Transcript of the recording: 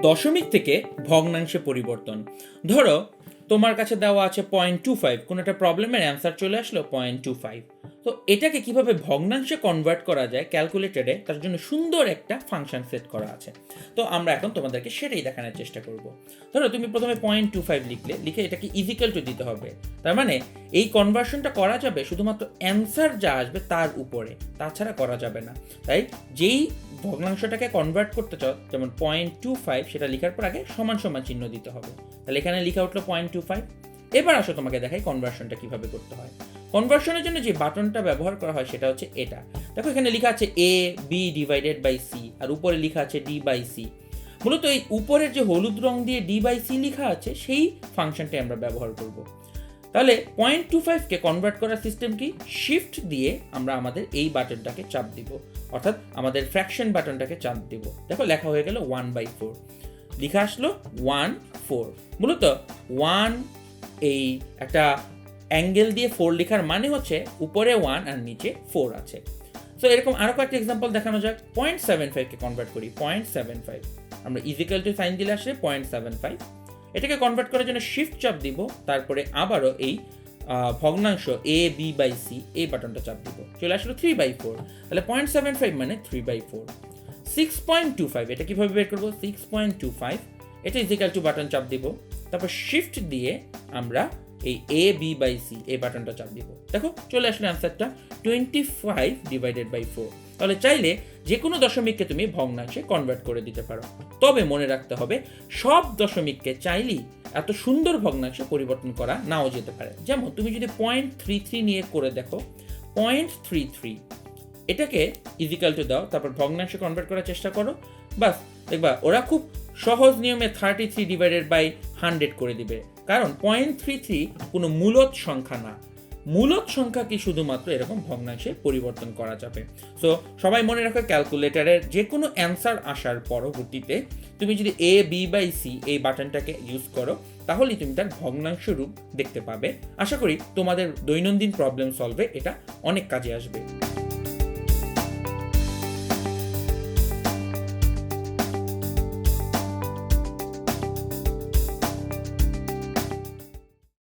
দশমিক থেকে ভগ্নাংশে পরিবর্তন। ধরো, তোমার কাছে দেওয়া আছে পয়েন্ট টু ফাইভ কোনো একটা প্রবলেমের অ্যান্সার চলে আসলো পয়েন্ট টু ফাইভ তো এটাকে কীভাবে ভগ্নাংশে কনভার্ট করা যায় ক্যালকুলেটরে তার জন্য সুন্দর একটা ফাংশন সেট করা আছে। তো আমরা এখন তোমাদেরকে সেটাই দেখানোর চেষ্টা করব। ধরো, তুমি প্রথমে পয়েন্ট টু ফাইভ লিখলে, লিখে এটাকে ইজিক্যাল টু দিতে হবে। তার মানে এই কনভার্সনটা করা যাবে শুধুমাত্র অ্যান্সার যা আসবে তার উপরে, তাছাড়া করা যাবে না। তাই যেই ভগ্নাংশটাকে কনভার্ট করতে চাও, যেমন পয়েন্ট টু ফাইভ সেটা লেখার পর আগে সমান সমান চিহ্ন দিতে হবে। তাহলে এখানে লেখা উঠল পয়েন্ট টু ফাইভ এবার আসো তোমাকে দেখাই কনভার্সনটা কীভাবে করতে হয়। কনভার্সনের জন্য যে বাটনটা ব্যবহার করা হয় সেটা হচ্ছে এটা। দেখো এখানে লেখা আছে A B divided by C আর উপরে লেখা আছে ডি বাই সি মূলত এই উপরের যে হলুদ রং দিয়ে ডি বাই সি লেখা আছে, সেই ফাংশনটাই আমরা ব্যবহার করব। তাহলে পয়েন্ট টু ফাইভকে কনভার্ট করার সিস্টেম কি? শিফট দিয়ে আমরা আমাদের এই বাটনটাকে চাপ দিব। অর্থাৎ আমাদের ফ্র্যাকশন বাটনটাকে চাপ দিব। দেখো লেখা হয়ে গেল ওয়ান বাই ফোর লেখা আসলো ওয়ান ফোর মূলত ওয়ান এই একটা অ্যাঙ্গেল দিয়ে ফোর লেখার মানে হচ্ছে উপরে ওয়ান আর নিচে ফোর আছে। সো এরকম আরও কয়েকটা এক্সাম্পল দেখানো যাক। পয়েন্ট সেভেন ফাইভকে কনভার্ট করি। পয়েন্ট সেভেন ফাইভ আমরা ইজিক্যাল টু সাইন দিলে আসলে পয়েন্ট সেভেন ফাইভ এটাকে কনভার্ট করার জন্য শিফট চাপ দিব, তারপরে আবারও এই ভগ্নাংশ এ বি বাই সি এই বাটনটা চাপ দিব। চলে আসলো থ্রি বাই ফোর তাহলে পয়েন্ট সেভেন ফাইভ মানে three by four six point two five এটা কীভাবে বের করব? সিক্স পয়েন্ট টু ফাইভ এটা ইজিক্যাল টু বাটন চাপ দিব। তারপর শিফট দিয়ে আমরা এই এ বি বাই সি এই বাটনটা চাপ দিব। দেখো, চলে আসলে অ্যান্সারটা twenty five divided by four তাহলে চাইলে যে কোনো দশমিককে তুমি ভগ্নাংশে কনভার্ট করে দিতে পারো। তবে মনে রাখতে হবে, সব দশমিককে চাইলেই এত সুন্দর ভগ্নাংশে পরিবর্তন করা নাও যেতে পারে। যেমন তুমি যদি পয়েন্ট থ্রি থ্রি নিয়ে করে দেখো পয়েন্ট থ্রি থ্রি এটাকে ইজিক্যাল টু দাও, তারপর ভগ্নাংশে কনভার্ট করার চেষ্টা করো, বাস, দেখবা ওরা খুব সহজ নিয়মে thirty three divided by hundred করে দিবে। কারণ পয়েন্ট থ্রি থ্রি কোনো মূলত সংখ্যা না। মূলত সংখ্যা কি শুধুমাত্র এরকম ভগ্নাংশে পরিবর্তন করা যাবে? সো সবাই মনে রাখো ক্যালকুলেটরের যে কোনো অ্যান্সার আসার পরবর্তীতে তুমি যদি এ বি বাই সি এই বাটনটাকে ইউজ করো, তাহলেই তুমি তার ভগ্নাংশ রূপ দেখতে পাবে। আশা করি তোমাদের দৈনন্দিন প্রবলেম সলভে এটা অনেক কাজে আসবে।